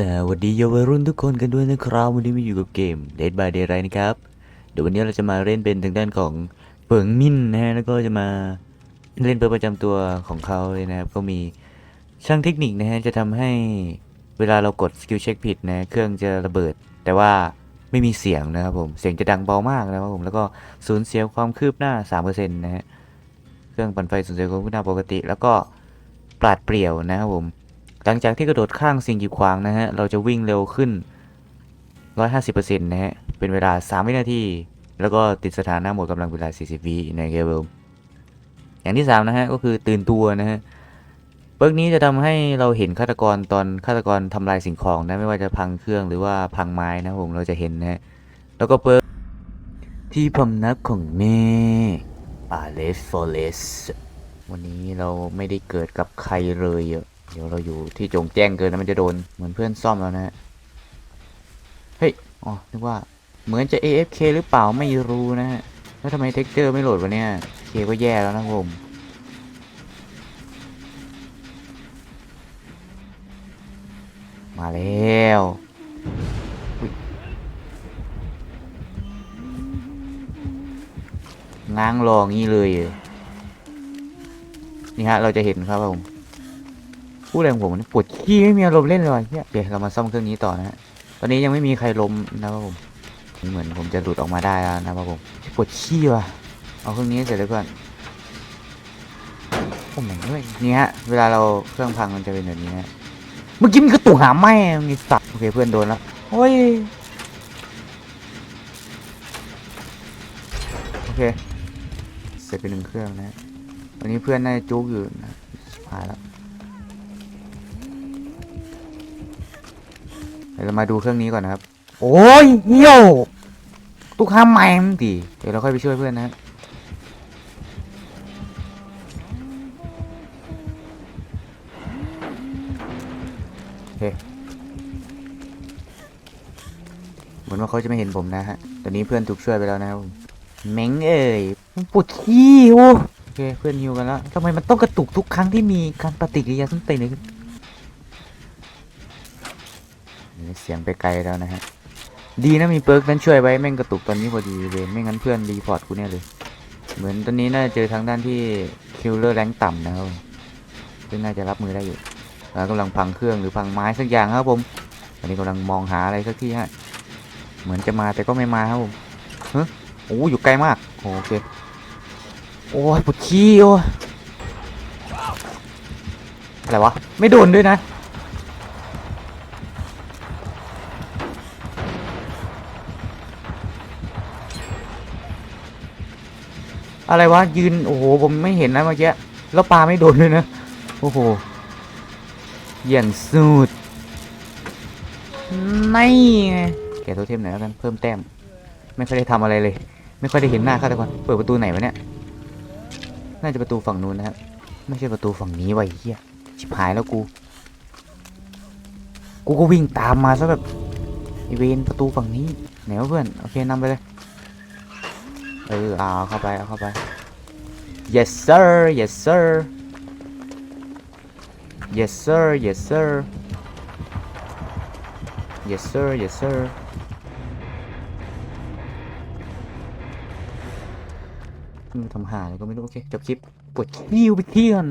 สวัสดีเยาวรุ่นทุกคนกันด้วยนะครับ วันนี้มาอยู่กับเกม Dead by Daylight นะครับ เดี๋ยววันนี้เราจะมาเล่นเป็นทางด้านของเปิงมินนะฮะแล้วก็จะมาเล่นเปิงประจำตัวของเขาเลยนะครับ ก็มีช่างเทคนิคนะฮะจะทำให้เวลาเรากดสกิลเช็คผิดนะเครื่องจะระเบิด แต่ว่าไม่มีเสียงนะครับผมเสียงจะดังเบามากนะครับผมแล้วก็สูญเสียความคืบหน้า3%นะฮะเครื่องปั่นไฟสูญเสียความคืบหน้าปกติ แล้วก็ปราดเปรี่ยวนะครับผม หลังจากที่กระโดดข้างสิ่งกีดขวางนะฮะ เราจะวิ่งเร็วขึ้น 150%นะฮะ เป็นเวลา 3 วินาที แล้วก็ติดสถานะหมดกำลังเวลา 40 วินะครับผมอย่างที่ 3 นะฮะ ก็คือตื่นตัวนะฮะเปิร์กนี้จะทำให้เราเห็นฆาตกรตอนฆาตกรทำลายสิ่งของนะไม่ว่าจะพังเครื่องหรือว่าพังไม้นะผมเราจะเห็นนะฮะแล้วก็เปิร์กที่พำนักของแม่ปาเลสฟอเรสวันนี้เราไม่ได้เกิดกับใครเลยอะ เดี๋ยวเราอยู่ที่จงแจ้งเกินนะมันจะโดนเหมือนเพื่อนซ่อมแล้วนะฮะเฮ้ยอ๋อนึกว่าเหมือนจะ AFK หรือเปล่าไม่รู้นะฮะแล้วทำไมเท็กเจอร์ไม่โหลดวะเนี่ยเคก็แย่แล้วนะผมมาแล้วง้างรองี้เลย นี่ฮะ เราจะเห็นครับผม พูดอะไรของผมเนี่ยปวดขี้ไม่มีอารมณ์เล่นเลยเฮียเดี๋ยวเรามาซ่อมเครื่องนี้ต่อนะฮะตอนนี้ยังไม่มีใครล้มนะครับผมเหมือนผมจะหลุดออกมาได้แล้วนะครับผมปวดขี้ว่ะเอาเครื่องนี้เสร็จแล้วก่อนโอ้แม่งด้วยนี่ฮะเวลาเราเครื่องพังมันจะเป็นแบบนี้ฮะเมื่อกี้มันกระตุกหาแม่งไอ้สัตว์โอเคเพื่อนโดนแล้วโอ้ยโอเคเสร็จไปหนึ่งเครื่องนะวันนี้เพื่อนน่าจะจุกอยู่นะหายแล้ว เดี๋ยวเรามาดูเครื่องนี้ก่อนนะครับ โอ้ยเหี่ยวตุกห้ามแมงดิเดี๋ยวเราค่อยไปช่วยเพื่อนนะโอเคเหมือนว่าเขาจะไม่เห็นผมนะฮะ ตอนนี้เพื่อนถูกช่วยไปแล้วนะครับผมเม้งเอ้ยปวดขี้โอ้โอเคเพื่อนฮิวกันแล้วทำไมมันต้องกระตุกทุกครั้งที่มีการปฏิกิริยาส้นตีนเลยขึ้น เสียงไปไกลแล้วนะฮะ ดีนะมีเปิร์กนั้นช่วยไว้แม่งกระตุกตอนนี้พอดีเลยไม่งั้นเพื่อนรีพอร์ตกูเนี่ยเลย เหมือนตอนนี้น่าจะเจอทางด้านที่คิลเลอร์แรงต่ำนะครับซึ่งน่าจะรับมือได้อยู่แล้วกำลังพังเครื่องหรือพังไม้สักอย่างครับผมตอนนี้กำลังมองหาอะไรสักที่ฮะ เหมือนจะมาแต่ก็ไม่มาครับผมเฮ้ยโอ้อยู่ไกลมากโอเคโอ้ยปวดขี้โอ้ยอะไรวะ ไม่โดนด้วยนะ อะไรวะยืนโอ้โหผมไม่เห็นนะเมื่อกี้แล้วปลาไม่โดนเลยนะโอ้โหอย่างสุดไม่ไงแกตัวเทมหน่อยแล้วกันเพิ่มแต้ม ไม่ค่อยได้ทำอะไรเลย ไม่ค่อยได้เห็นหน้าฆาตกรเปิดประตูไหนวะเนี่ยน่าจะประตูฝั่งนู้นนะครับไม่ใช่ประตูฝั่งนี้ไวะไอ้เฮียชิบหายแล้วกู กูก็วิ่งตามมาซะแบบไอเวนประตูฝั่งนี้ไหนวะเพื่อนโอเคนำไปเลย เออเอาเข้าไปเอาเข้าไป yes sir yes sir yes sir yes sir yes sir yes sir ทำหาอะไรก็ไม่รู้ โอเค จบคลิป ปวดขี้ไปเที่ยน